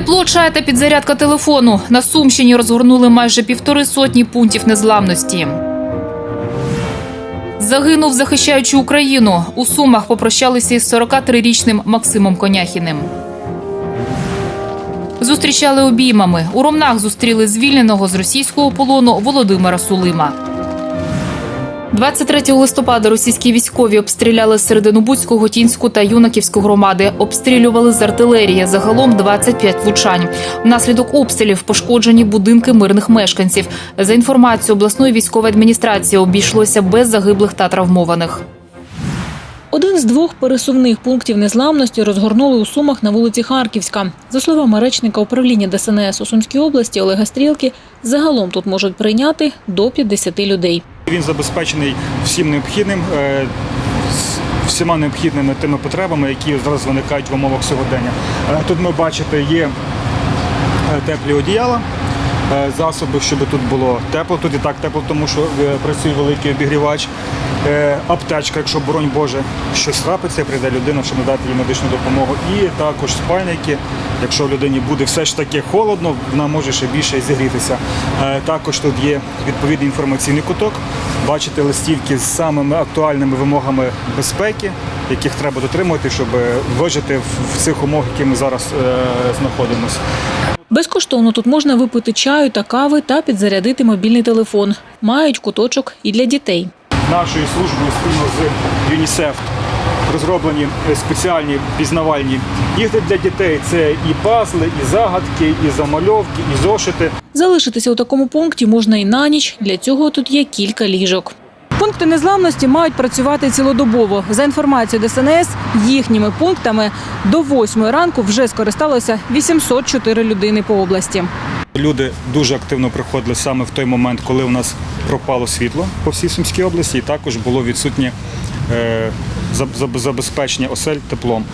Тепло, чай та підзарядка телефону. На Сумщині розгорнули майже півтори сотні пунктів незламності. Загинув, захищаючи Україну. У Сумах попрощалися із 43-річним Максимом Коняхіним. Зустрічали обіймами. У Ромнах зустріли звільненого з російського полону Володимира Сулима. 23 листопада російські військові обстріляли середину Буцьку, Готінську та Юнаківську громади. Обстрілювали з артилерії. Загалом 25 влучань. Внаслідок обстрілів пошкоджені будинки мирних мешканців. За інформацією обласної військової адміністрації, обійшлося без загиблих та травмованих. Один з двох пересувних пунктів незламності розгорнули у Сумах на вулиці Харківська. За словами речника управління ДСНС у Сумській області Олега Стрілки, загалом тут можуть прийняти до 50 людей. Він забезпечений всім необхідним, е, всіма необхідними тими потребами, які зараз виникають в умовах сьогодення. Е, Тут ми бачите, є е, теплі одіяла. Е, Засоби, щоб тут було тепло. Тут і так тепло, тому що е, працює великий обігрівач. Е, Аптечка, якщо боронь Боже, щось трапиться, прийде людина, щоб надати їй медичну допомогу. І також спальники. Якщо людині буде все ж таки холодно, вона може ще більше зігрітися. Е, Також тут є відповідний інформаційний куток. Бачите листівки з самими актуальними вимогами безпеки, яких треба дотримувати, щоб вижити в- в цих умовах, які ми зараз е, знаходимося. Безкоштовно тут можна випити чаю та кави та підзарядити мобільний телефон. Мають куточок і для дітей. Нашою службою спільно з ЮНІСЕФ розроблені е, спеціальні пізнавальні ігри для дітей. Це і пазли, і загадки, і замальовки, і зошити. Залишитися у такому пункті можна і на ніч. Для цього тут є кілька ліжок. Пункти незламності мають працювати цілодобово. За інформацією ДСНС, їхніми пунктами до 8 ранку вже скористалося 804 людини по області. Люди дуже активно приходили саме в той момент, коли у нас пропало світло по всій Сумській області, і також було відсутнє забезпечення осель теплом.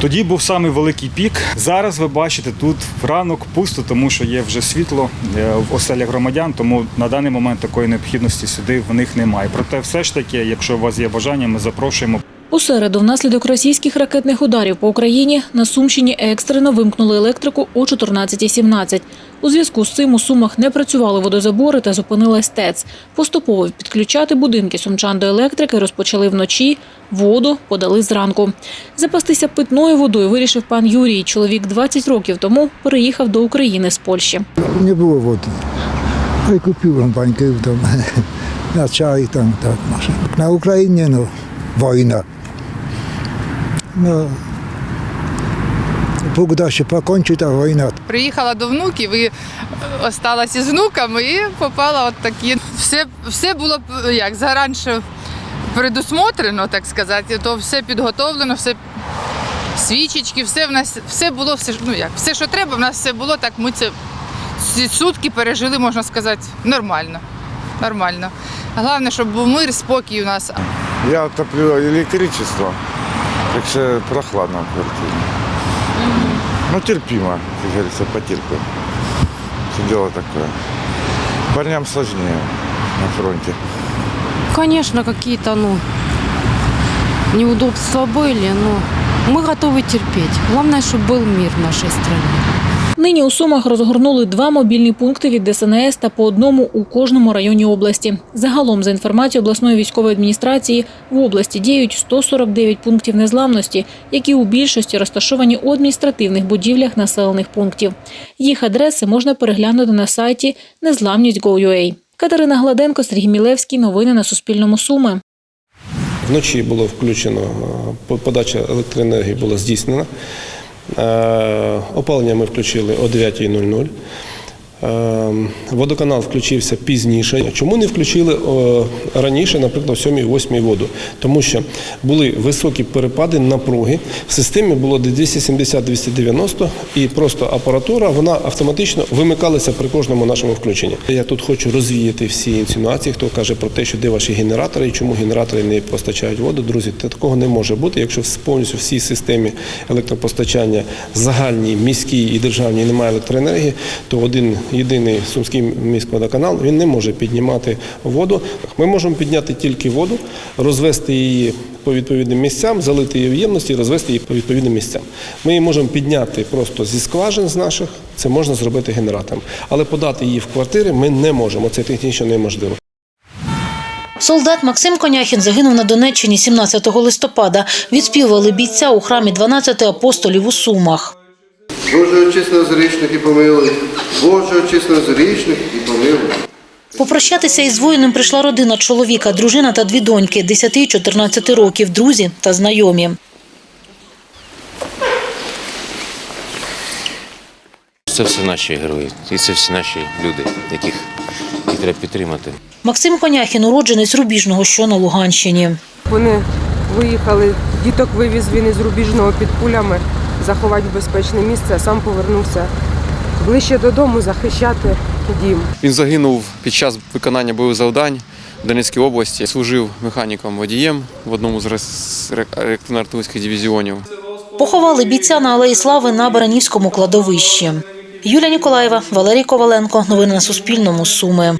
Тоді був самий великий пік. Зараз ви бачите тут ранок пусто, тому що є вже світло е, в оселях громадян, тому на даний момент такої необхідності сюди в них немає. Проте, все ж таки, якщо у вас є бажання, ми запрошуємо У середу, внаслідок російських ракетних ударів по Україні, на Сумщині екстрено вимкнули електрику о 14.17. У зв'язку з цим у Сумах не працювали водозабори та зупинилась ТЕЦ. Поступово підключати будинки сумчан до електрики розпочали вночі, воду подали зранку. Запастися питною водою вирішив пан Юрій. Чоловік 20 років тому переїхав до України з Польщі. Nie było wody. No i kupiłem bańkę tam na czaj tam, tak może. Na Ukrainie no wojna. Pokończy ta wojna. Приїхала до внуків і осталася з внуками і попала от такі. Все, все було як заранше предусмотрено, так сказати, то все підготовлено, все свічечки, все в нас все було, все ну як, все, що треба, в нас все було, так ми це ці сутки пережили, можна сказати, нормально. Нормально. Головне, щоб був мир, спокій у нас. Я топлю электричество, так что прохладно в квартире. Ну, терпимо, как говорится, потерпим. Все дело такое. Парням сложнее на фронте. Конечно, какие-то, ну, неудобства были, но мы готовы терпеть. Главное, чтобы был мир в нашей стране. Нині у Сумах розгорнули два мобільні пункти від ДСНС та по одному у кожному районі області. Загалом, за інформацією обласної військової адміністрації, в області діють 149 пунктів незламності, які у більшості розташовані у адміністративних будівлях населених пунктів. Їх адреси можна переглянути на сайті незламність.gov.ua. Катерина Гладенко, Сергій Мілевський. Новини на Суспільному Суми. Вночі було включено, по- подача електроенергії була здійснена. Е, Опалення ми включили о 9.00. Е, Водоканал включився пізніше. Чому не включили раніше, наприклад, в 7-8 воду? Тому що були високі перепади напруги. В системі було 270-290 і просто апаратура вона автоматично вимикалася при кожному нашому включенні. Я тут хочу розвіяти всі інсинуації, хто каже про те, що де ваші генератори і чому генератори не постачають воду. Друзі, та такого не може бути. Якщо повністю всій системі електропостачання загальній, міській і державній немає електроенергії, то один єдиний Сумський міськводоканал, він не може піднімати воду. Ми можемо підняти тільки воду, розвести її по відповідним місцям, залити її в ємності і розвести її по відповідним місцям. Ми її можемо підняти просто зі скважин з наших, це можна зробити генератором. Але подати її в квартири ми не можемо. Це технічно неможливо. Солдат Максим Коняхін загинув на Донеччині 17 листопада. Відспівували бійця у храмі 12 апостолів у Сумах. Боже, очисти нас грішних і помилуй. Боже, очисти нас грішних і помилуй. Попрощатися із воїном прийшла родина чоловіка, дружина та дві доньки 10 і 14 років, друзі та знайомі. Це все наші герої, і це всі наші люди, яких, яких треба підтримати. Максим Коняхін уродженець Рубіжного, що на Луганщині. Вони виїхали, діток вивіз він із рубіжного під пулями, заховати в безпечне місце, а сам повернувся ближче додому захищати дім. Він загинув під час виконання бойових завдань в Донецькій області. Служив механіком водієм в одному з реактивно-артилерійських дивізіонів. Поховали бійця на Алеї Слави на Баранівському кладовищі. Юлія Ніколаєва, Валерій Коваленко. Новини на Суспільному. Суми.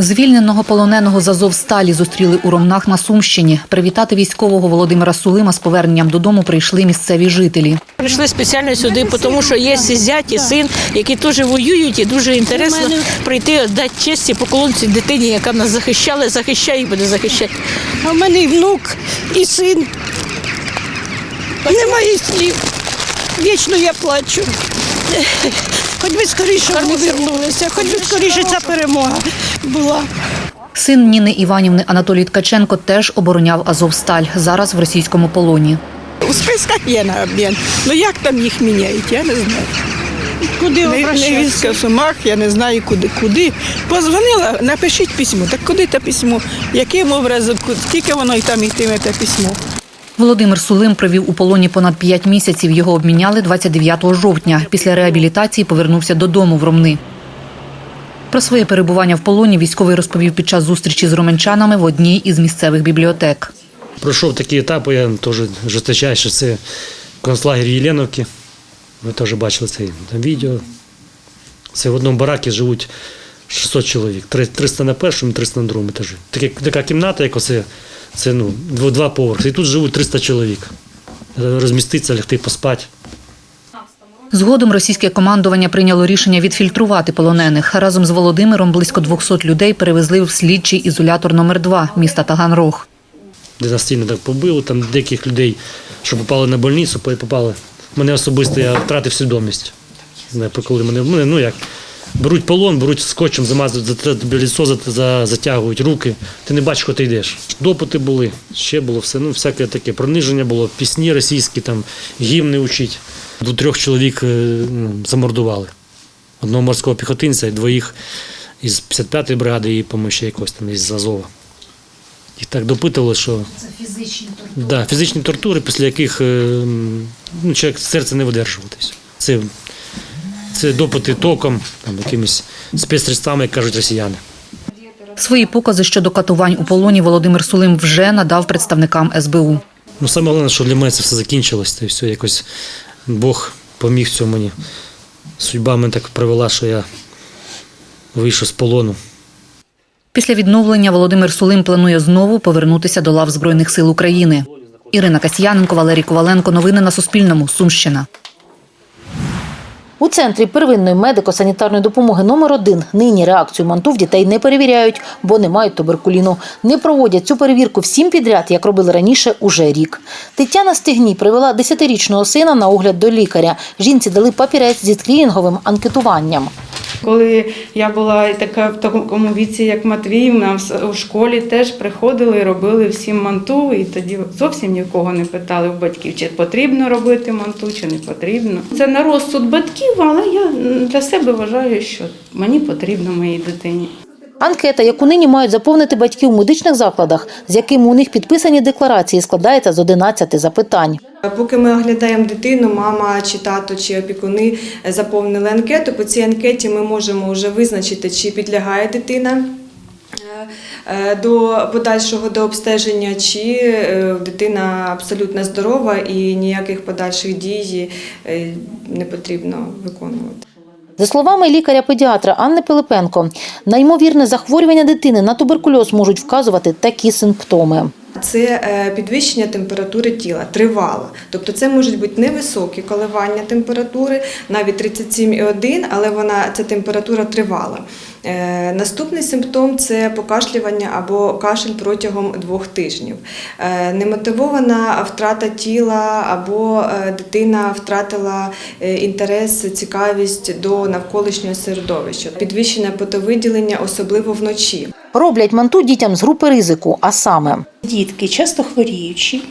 Звільненого полоненого з Азовсталі зустріли у Ромнах на Сумщині. Привітати військового Володимира Сулима з поверненням додому прийшли місцеві жителі. Прийшли спеціально сюди, тому що є зять, і син, які теж воюють, і дуже інтересно прийти, дати честь і поклонці дитині, яка нас захищала, захищає і буде захищати. А в мене і внук, і син. Немає слів. Вічно я плачу. Хоч би скоріше вони вернулися, хоч би скоріше ця перемога була. Син Ніни Іванівни Анатолій Ткаченко теж обороняв Азовсталь. Зараз в російському полоні. У списках є на обмін. Ну як там їх міняють, я не знаю. Куди Невістка в Сумах, я не знаю куди. Куди. Позвонила, напишіть письмо. Так куди те письмо? Яким образом, скільки воно й там йтиме те письмо? Володимир Сулим провів у полоні понад п'ять місяців. Його обміняли 29 жовтня. Після реабілітації повернувся додому в Ромни. Про своє перебування в полоні військовий розповів під час зустрічі з роменчанами в одній із місцевих бібліотек. Пройшов такі етапи, я теж жорсточайше. Це концлагер Єленовки. Ви теж бачили це там відео. Це в одному баракі живуть 600 чоловік. 300 на першому, 300 на другому етажі. Таке, така кімната, як оце, це ну, два поверхи. І тут живуть 300 чоловік. Розміститися, лягти поспати. Згодом російське командування прийняло рішення відфільтрувати полонених. Разом з Володимиром близько 200 людей перевезли в слідчий ізолятор номер 2 міста Таганрог. де нас сильно так побили, там деяких людей, що попали на больницю, попали. Мене особисто я втратив свідомість. Не коли мене, ну як, беруть полон, беруть скотчем, замазують затягують руки. Ти не бачиш, куди ти йдеш. Допити були, ще було все. Ну, всяке таке приниження було, пісні російські, там, гімни учить. До трьох чоловік е, ну, замордували. Одного морського піхотинця і двоїх із 55-ї бригади і, по-моєму, ще якось там із Азова. Їх так допитували, що Це фізичні Да, фізичні тортури, після яких е, ну, чоловік серце не видержуватись. Це, це допити током, там, якимись спецсредствами, як кажуть росіяни. Свої покази щодо катувань у полоні Володимир Сулим вже надав представникам СБУ. Ну, саме головне, що для мене це все закінчилось, та все якось Бог поміг цьому мені. Судьба мене так привела, що я вийшов з полону. Після відновлення Володимир Сулим планує знову повернутися до лав Збройних сил України. Ірина Касьяненко, Валерій Коваленко. Новини на Суспільному. Сумщина. У центрі первинної медико-санітарної допомоги номер 1 нині реакцію манту в дітей не перевіряють, бо не мають туберкуліну. Не проводять цю перевірку всім підряд, як робили раніше, уже рік. Тетяна Стегній привела 10-річного сина на огляд до лікаря. Жінці дали папірець зі скрінінговим анкетуванням. Коли я була така в такому віці, як Матвій, нам у школі теж приходили, робили всім манту, і тоді зовсім нікого не питали в батьків, чи потрібно робити манту, чи не потрібно. Це на розсуд батьків, але я для себе вважаю, що мені потрібно моїй дитині. Анкета, яку нині мають заповнити батьки у медичних закладах, з якими у них підписані декларації, складається з 11 запитань. Поки ми оглядаємо дитину, мама чи тато чи опікуни заповнили анкету. По цій анкеті ми можемо вже визначити, чи підлягає дитина е, до подальшого до обстеження, чи е, дитина абсолютно здорова і ніяких подальших дій е, не потрібно виконувати. За словами лікаря-педіатра Анни Пилипенко, на ймовірне захворювання дитини на туберкульоз можуть вказувати такі симптоми. Це е, підвищення температури тіла тривало. Тобто це можуть бути невисокі коливання температури, навіть 37,1, але вона ця температура тривала. Е, Наступний симптом це покашлювання або кашель протягом двох тижнів. Е, Немотивована втрата тіла або дитина втратила інтерес, цікавість до навколишнього середовища, підвищене потовиділення, особливо вночі. Роблять манту дітям з групи ризику, а саме Дітки часто хворіючі,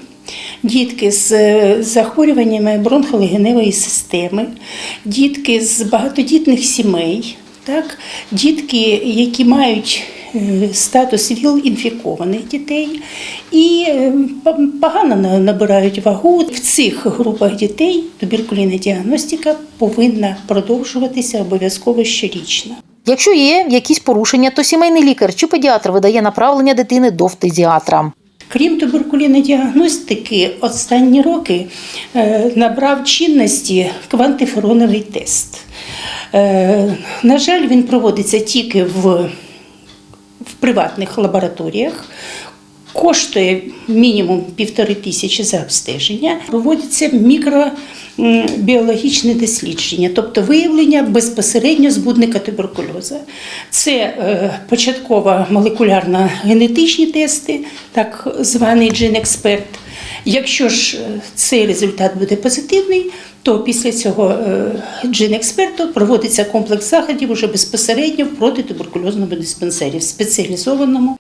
дітки з е, захворюваннями бронхолегеневої системи, дітки з багатодітних сімей, так? дітки, які мають е, статус ВІЛ-інфікованих дітей і е, погано набирають вагу. В цих групах дітей туберкульна діагностика повинна продовжуватися обов'язково щорічно. Якщо є якісь порушення, то сімейний лікар чи педіатр видає направлення дитини до фтизіатра. Крім туберкульної діагностики, останні роки е, набрав чинності квантифероновий тест. Е, На жаль, він проводиться тільки в, в приватних лабораторіях. Коштує мінімум півтори тисячі за обстеження. Проводяться мікробіологічне дослідження, тобто виявлення безпосередньо збудника туберкульозу. Це е, початкова молекулярно генетичні тести, так званий джин-експерт. Якщо ж е, цей результат буде позитивний, то після цього е, джин-експерту проводиться комплекс заходів уже безпосередньо в протитуберкульозному диспансері, в спеціалізованому.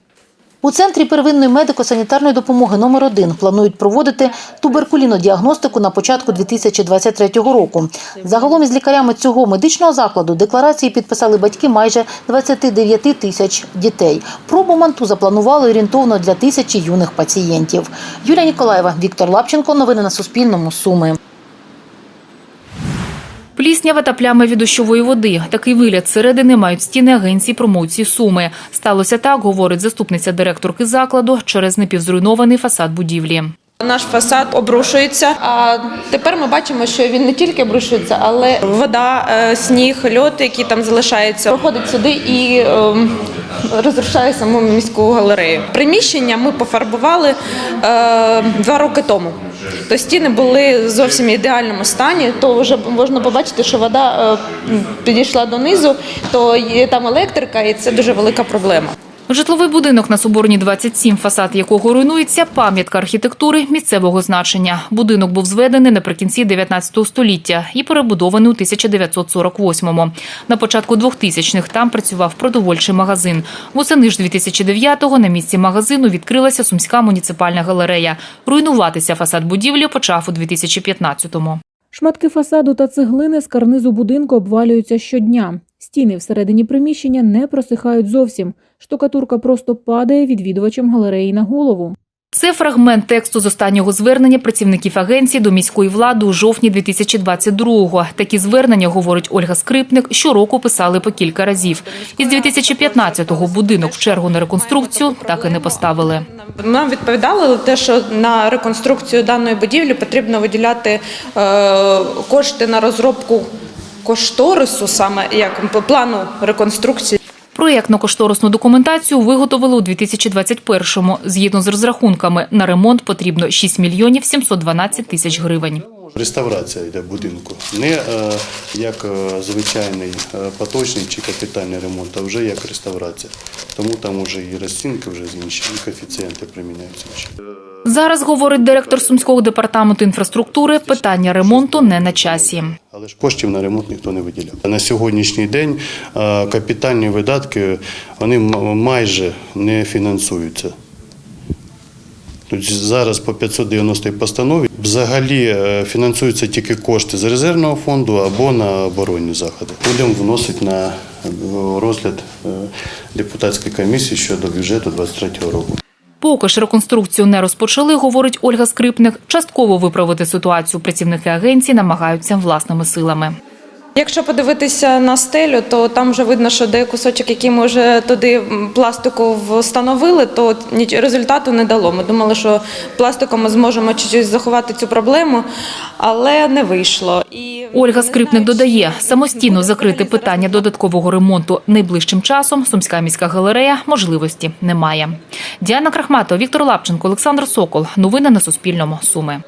У центрі первинної медико-санітарної допомоги номер 1 планують проводити туберкулінодіагностику на початку 2023 року. Загалом із лікарями цього медичного закладу декларації підписали батьки майже 29 тисяч дітей. Пробу манту запланували орієнтовно для тисячі юних пацієнтів. Юлія Ніколаєва, Віктор Лапченко. Новини на Суспільному. Суми. Пліснява та плями від дощової води. Такий вигляд середини мають стіни агенції промоції Суми. Сталося так, говорить заступниця директорки закладу, через непівзруйнований фасад будівлі. Наш фасад обрушується. А тепер ми бачимо, що він не тільки обрушується, але вода, е, сніг, льод, який там залишається, проходить сюди і ем, розрушає саму міську галерею. Приміщення ми пофарбували е, два роки тому. То стіни були зовсім в ідеальному стані. То вже можна побачити, що вода е, підійшла донизу, то є там електрика, і це дуже велика проблема. Житловий будинок на Соборній 27, фасад якого руйнується, пам'ятка архітектури місцевого значення. Будинок був зведений наприкінці 19 століття і перебудований у 1948-му. На початку 2000-х там працював продовольчий магазин. Восени ж 2009-го на місці магазину відкрилася Сумська муніципальна галерея. Руйнуватися фасад будівлі почав у 2015-му. Шматки фасаду та цеглини з карнизу будинку обвалюються щодня. Стіни всередині приміщення не просихають зовсім. Штукатурка просто падає відвідувачам галереї на голову. Це фрагмент тексту з останнього звернення працівників агенції до міської влади у жовтні 2022-го. Такі звернення, говорить Ольга Скрипник, щороку писали по кілька разів. Із 2015-го будинок в чергу на реконструкцію так і не поставили. Нам відповідали те, що на реконструкцію даної будівлі потрібно виділяти е, кошти на розробку кошторису, саме як плану реконструкції. Проєктно-кошторисну документацію виготовили у 2021-му. Згідно з розрахунками, на ремонт потрібно 6 мільйонів 712 тисяч гривень. Реставрація йде будинку. Не е, як е, звичайний е, поточний чи капітальний ремонт, а вже як реставрація. Тому там вже і розцінки вже інші, і коефіцієнти приміняються. Зараз, говорить директор Сумського департаменту інфраструктури, питання ремонту не на часі. Але ж коштів на ремонт ніхто не виділяв. На сьогоднішній день капітальні видатки вони майже не фінансуються. Зараз по 590 постанові взагалі е, фінансуються тільки кошти з резервного фонду або на оборонні заходи. Будемо вносити на е, розгляд е, депутатської комісії щодо бюджету 2023 року. Поки ж реконструкцію не розпочали, говорить Ольга Скрипник. Частково виправити ситуацію працівники агенції намагаються власними силами. Якщо подивитися на стелю, то там вже видно, що де кусочок, який ми вже туди пластику встановили, то результату не дало. Ми думали, що пластиком ми зможемо чуть-чуть заховати цю проблему, але не вийшло. І Ольга Скрипник додає, самостійно закрити питання додаткового ремонту найближчим часом Сумська міська галерея можливості не має. Діана Крахматова, Віктор Лапченко, Олександр Сокол. Новини на Суспільному. Суми.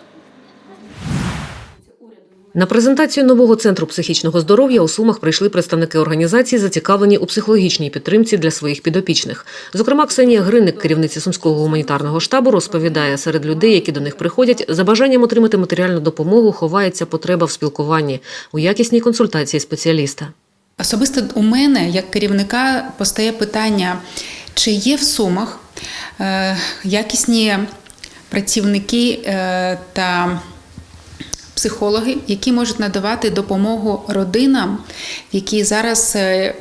На презентацію нового центру психічного здоров'я у Сумах прийшли представники організації, зацікавлені у психологічній підтримці для своїх підопічних. Зокрема, Ксенія Гринник, керівниця сумського гуманітарного штабу, розповідає, серед людей, які до них приходять, за бажанням отримати матеріальну допомогу ховається потреба в спілкуванні у якісній консультації спеціаліста. Особисто у мене, як керівника, постає питання, чи є в Сумах е, якісні працівники е, та психологи, які можуть надавати допомогу родинам, які зараз е,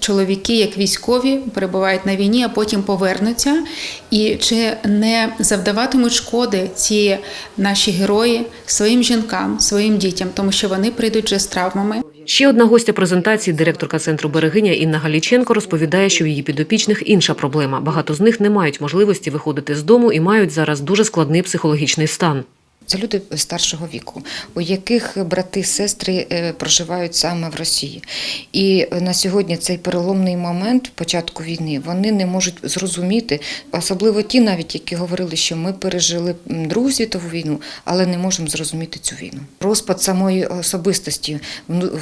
чоловіки, як військові, перебувають на війні, а потім повернуться. І чи не завдаватимуть шкоди ці наші герої своїм жінкам, своїм дітям, тому що вони прийдуть вже з травмами. Ще одна гостя презентації, директорка центру Берегиня Інна Галіченко, розповідає, що в її підопічних інша проблема. Багато з них не мають можливості виходити з дому і мають зараз дуже складний психологічний стан. Це люди старшого віку, у яких брати, сестри е, проживають саме в Росії. І на сьогодні цей переломний момент початку війни вони не можуть зрозуміти, особливо ті, навіть які говорили, що ми пережили Другу світову війну, але не можемо зрозуміти цю війну. Розпад самої особистості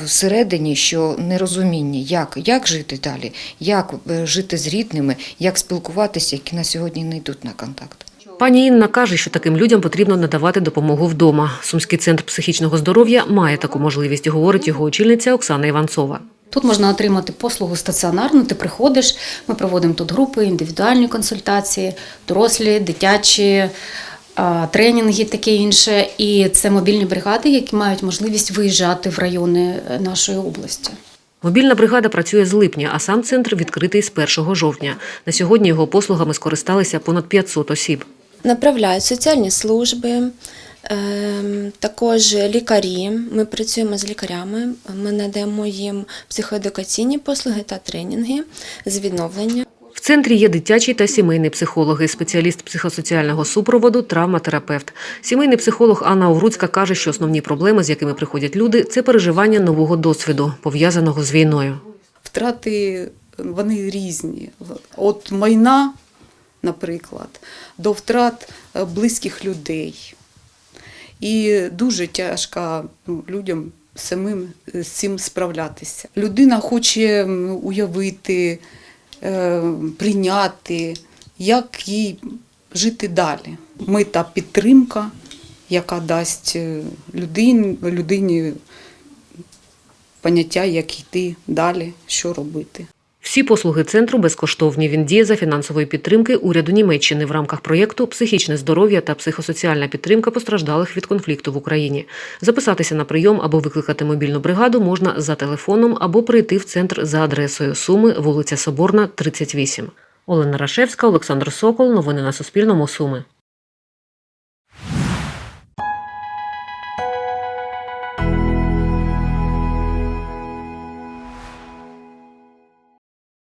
всередині, що нерозуміння, як, як жити далі, як е, жити з рідними, як спілкуватися, які на сьогодні не йдуть на контакт. Пані Інна каже, що таким людям потрібно надавати допомогу вдома. Сумський центр психічного здоров'я має таку можливість, говорить його очільниця Оксана Іванцова. Тут можна отримати послугу стаціонарну. Ти приходиш, ми проводимо тут групи, індивідуальні консультації, дорослі, дитячі. Тренінги, таке інше, і це мобільні бригади, які мають можливість виїжджати в райони е, нашої області. Мобільна бригада працює з липня, а сам центр відкритий з 1 жовтня. На сьогодні його послугами скористалися понад 500 осіб. Направляють соціальні служби, ем, також лікарі. Ми працюємо з лікарями. Ми надаємо їм психоедукаційні послуги та тренінги з відновлення. В центрі є дитячі та сімейні психологи, спеціаліст психосоціального супроводу, травматерапевт. Сімейний психолог Анна Уруцька каже, що основні проблеми, з якими приходять люди, це переживання нового досвіду, пов'язаного з війною. Втрати вони різні. От майна, наприклад, до втрат е, близьких людей. І дуже тяжко ну, людям самим з цим справлятися. Людина хоче уявити, е, прийняти, як їй жити далі. Ми та підтримка, яка дасть е, людині, людині поняття, як йти далі, що робити. Всі послуги центру безкоштовні. Він діє за фінансової підтримки уряду Німеччини в рамках проєкту Психічне здоров'я та психосоціальна підтримка постраждалих від конфлікту в Україні. Записатися на прийом або викликати мобільну бригаду можна за телефоном або прийти в центр за адресою Суми, вулиця Соборна, 38. Олена Рашевська, Олександр Сокол. Новини на Суспільному. Суми.